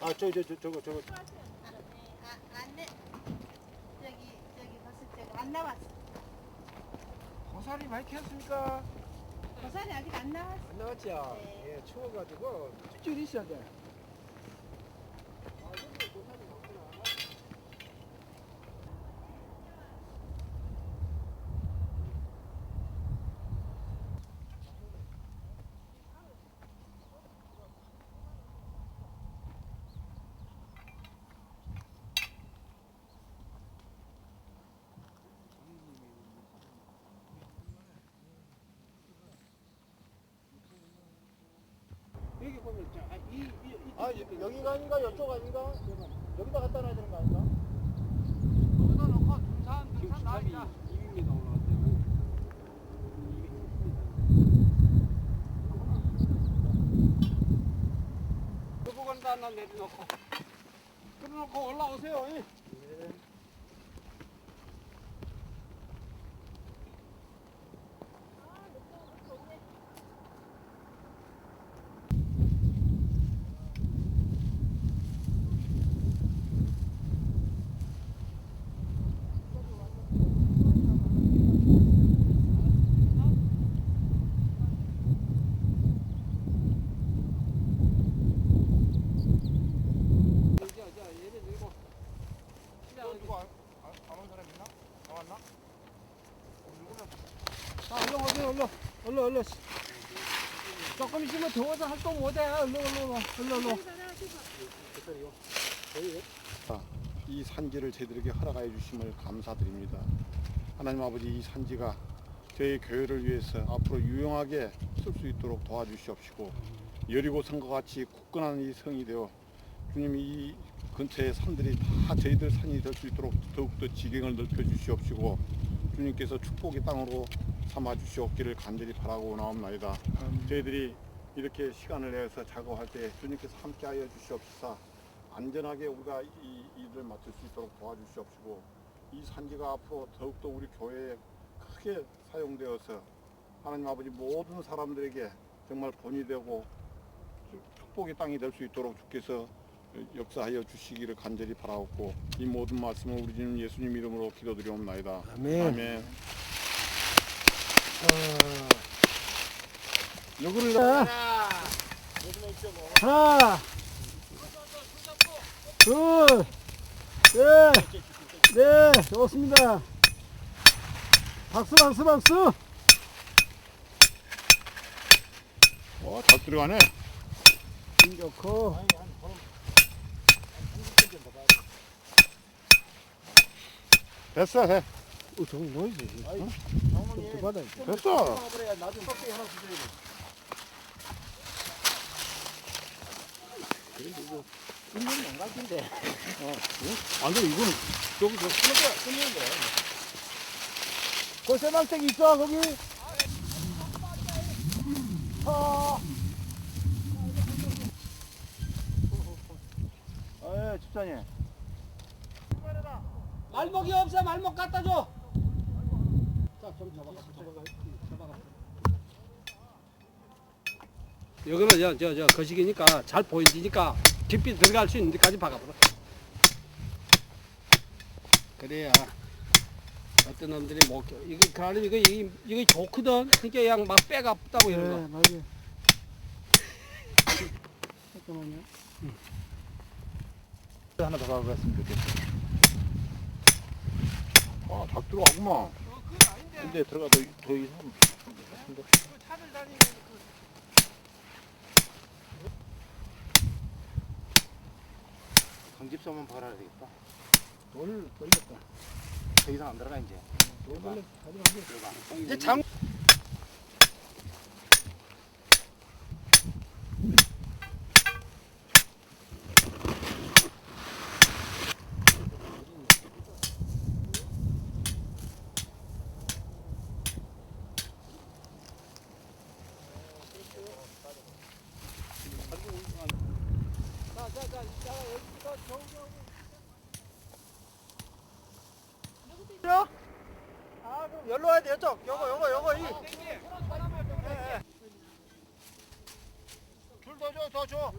아, 저, 저, 저, 저거, 저거. 아, 안 내. 저기 저기 봤을 때안 나왔어. 고사리 많이 캐었습니까? 고사리 아직 안 나왔어. 안 나왔죠? 네. 예, 추워가지고 쭈쭈리 있어야 돼. 여기 보면 자, 아, 이, 이, 이 아, 여기가 아닌가? 이쪽 아닌가? 여기다 갖다 놔야 되는 거 아닌가? 거기다 놓고 등산 등산 나이다 200m 올라갔대요. 그 부분 다 하나 내려놓고 그래놓고 올라오세요 이. 자, 자, 얘를 들고 또 누구 안, 안, 안온 사람 있나? 다 왔나? 어, 누구나 자, 얼른 얼른 얼른 얼른 조금 있으면 더워서 할 거 못해 얼른 얼른 얼른 얼른 이 산지를 저희들에게 허락하여 주심을 감사드립니다. 하나님 아버지 이 산지가 저희 교회를 위해서 앞으로 유용하게 쓸 수 있도록 도와주시옵시고 여리고 성과 같이 굳건한 이 성이 되어 주님 이 근처의 산들이 다 저희들 산이 될 수 있도록 더욱더 지경을 넓혀 주시옵시고 주님께서 축복의 땅으로 삼아 주시옵기를 간절히 바라고 나옵나이다. 저희들이 이렇게 시간을 내서 작업할 때 주님께서 함께하여 주시옵소서. 안전하게 우리가 이 일을 맡을 수 있도록 도와주시옵시고 이 산지가 앞으로 더욱더 우리 교회에 크게 사용되어서 하나님 아버지 모든 사람들에게 정말 본이 되고 축복의 땅이 될 수 있도록 주께서 역사하여 주시기를 간절히 바라옵고 이 모든 말씀을 우리 주님 예수님 이름으로 기도드리옵나이다. 아멘. 아멘. 요거를 하나 둘셋 네, 좋습니다. 박수, 박수, 박수. 와, 잘 들어가네. 힘 좋고. 됐어, 해. 어, 저거 뭐지? 장모님. 또 받아야 됐어. 그래야 나중에 껍데기 하나 주셔야 돼. 있는 안 같은데. 안 돼, 이거는 저기 저 끊는 거야, 끊는 거야. 고세망땡이 있어, 거기. 아. 아, 집사님. 말목이 없어, 말목 갖다 줘. 자, 좀 잡아가. 잡아가. 잡아가. 여기는 저, 저, 저, 거시기니까 잘 보이니까 깊이 들어갈 수 있는 데까지 박아버려. 그래야 어떤 놈들이 못, 껴. 이거, 그러니 이거, 이거, 이거 좋거든. 그러니까 그냥 막 빼가 없다고 이런 거. 맞아요. 잠깐만요. 하나 더 좋겠어. 아, 닭 들어가구만. 근데 들어가 더, 더 이상. 강집소만 박아야 되겠다. 돌 걸렸다. 더 이상 안 들어가, 이제. 돌 걸렸다. 들어가. 이제 장, 죠? 아 그럼 열로 와야 돼 이쪽 요거 요거 요거 이 아, 예, 예. 예, 예. 줄더 줘, 더 줘.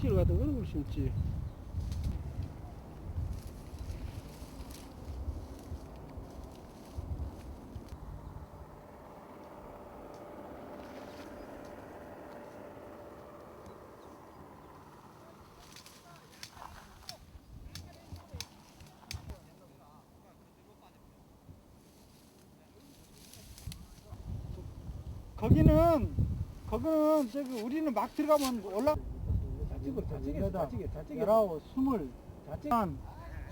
외실 같은 거는 걸 심지. 거기는 거기는 저기 우리는 막 들어가면 올라 다 찍어, 다 찍어, 다 찍어, 다 찍어. 열아홉 스물 다 찍어. 한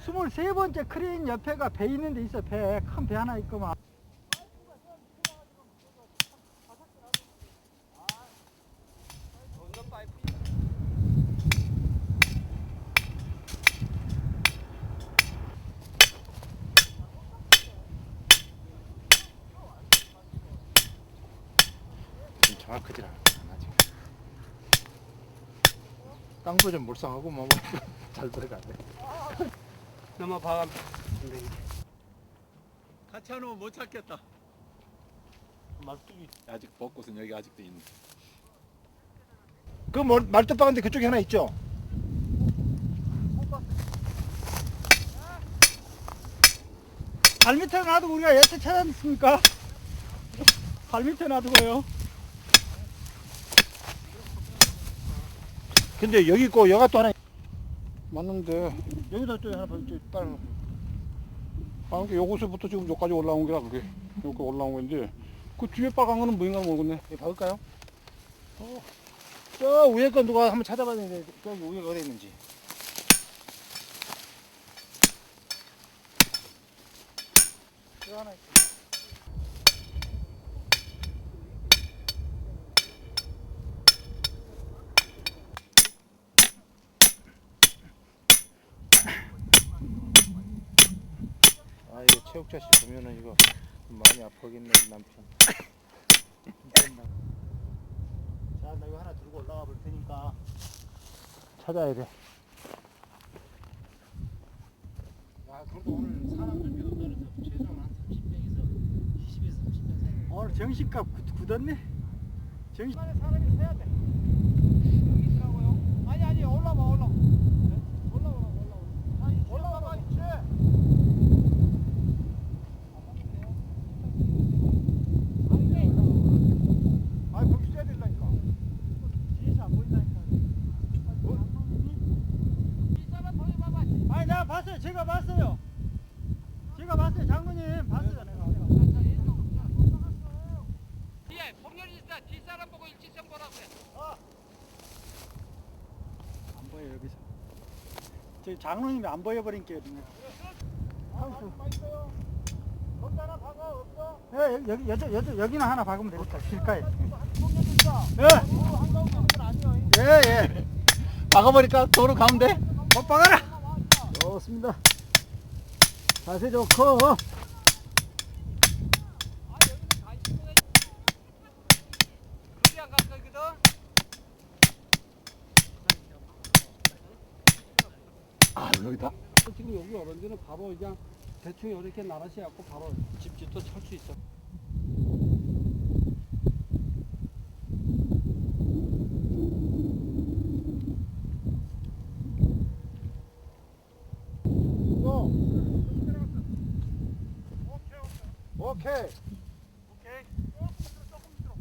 스물세 번째 크레인 옆에가 배 있는 데 있어 배 큰 배 하나 있구만 정확하지 않아 깡도 좀 물상하고 뭐 잘 들어가네. 넘어 봐. 같이 하면 못 찾겠다. 말뚝이 아직 벚꽃은 여기 아직도 있네. 그 말뚝박인데 그쪽에 하나 있죠 발 밑에 놔두고 우리가 여태 찾았습니까? 발 밑에 놔두고요 근데 여기 있고 여가 또 하나 맞는데 여기다 또 하나 봐 빨리 아, 그 요곳에부터 지금 여기까지 올라온 게라 그게 여기 올라온 건데 그 뒤에 빨간 거는 뭐인가 모르겠네. 여기 봐볼까요? 어. 저 위에 거 누가 한번 찾아봐야 되는데 저기 위에가 어디 있는지. 저 하나 있어 아 이거 체육자 씨 보면은 이거 좀 많이 아프겠네 이 남편. 자, 나 이거 하나 들고 올라가 볼 테니까. 찾아야 돼. 아, 그래도 오늘 사람 준비도 떨어져. 최소한 한 30명에서 20에서 30명 사이. 오늘 정신값 굳- 굳었네. 정신. 사람이 서야 돼. 여기 있으라고요? 아니 아니 올라와 올라와. 올라와 올라와. 올라와 있지. 아 거기 써야 된다니까. 뒤에서 안 보인다니까. 아니 내가 봤어요. 제가 봤어요. 제가 봤어요. 장군님 봤어요. 내가. 뒤에 폭렬 있다. 뒷사람 보고 일치성 보라고 해. 안 보여 여기서. 저 장로님이 안. 거기 하나 박아 없어? 예 여기 여기 여기 여기 여기는 하나 박으면 되겠다 길가에. 예. 예 예. 박아버릴까 도로 가운데? 못 박아라. 좋습니다. 자세 좋고. 아 여기다. 지금 여기 데는 바로 그냥 대충 이렇게 나라시 갖고 바로 집집도 찰 수 있어. 오케이. 오케이. 조금 밑으로, 조금 밑으로.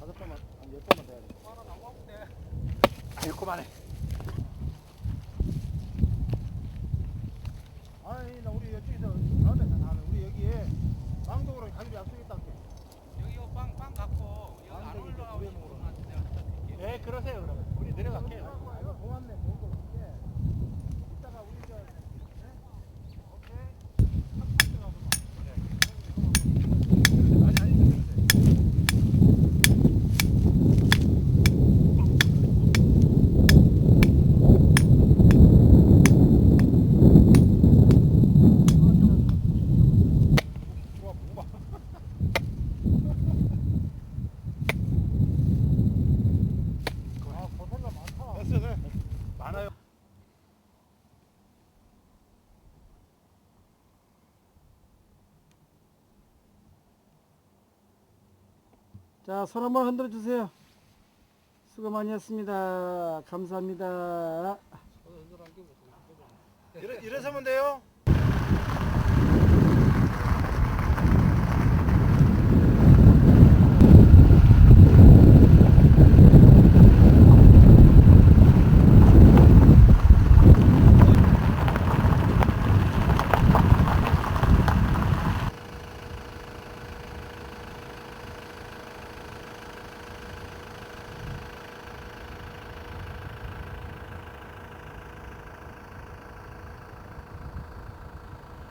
다섯 번만, 한열 번만 돼야 돼. 아유, 그만해. 아니, 나 우리 다 나는 우리 여기에 망동으로 가기로 약속했다. 여기 빵빵 갖고 여기 안 나한테 내가 갖다 드릴게. 네, 그러세요, 그러면. 우리 내려갈게요. 이거 고맙네, 올게. 이따가 우리 저, 네? 오케이. 한 들어가고. 아니, 아니, 그러세요. 좋아, 뭐 아, 고생가 많다. 됐어, 그래. 많아요. 자, 손 한번 흔들어 주세요. 수고 많이 했습니다. 감사합니다. 이래, 이래서면 돼요?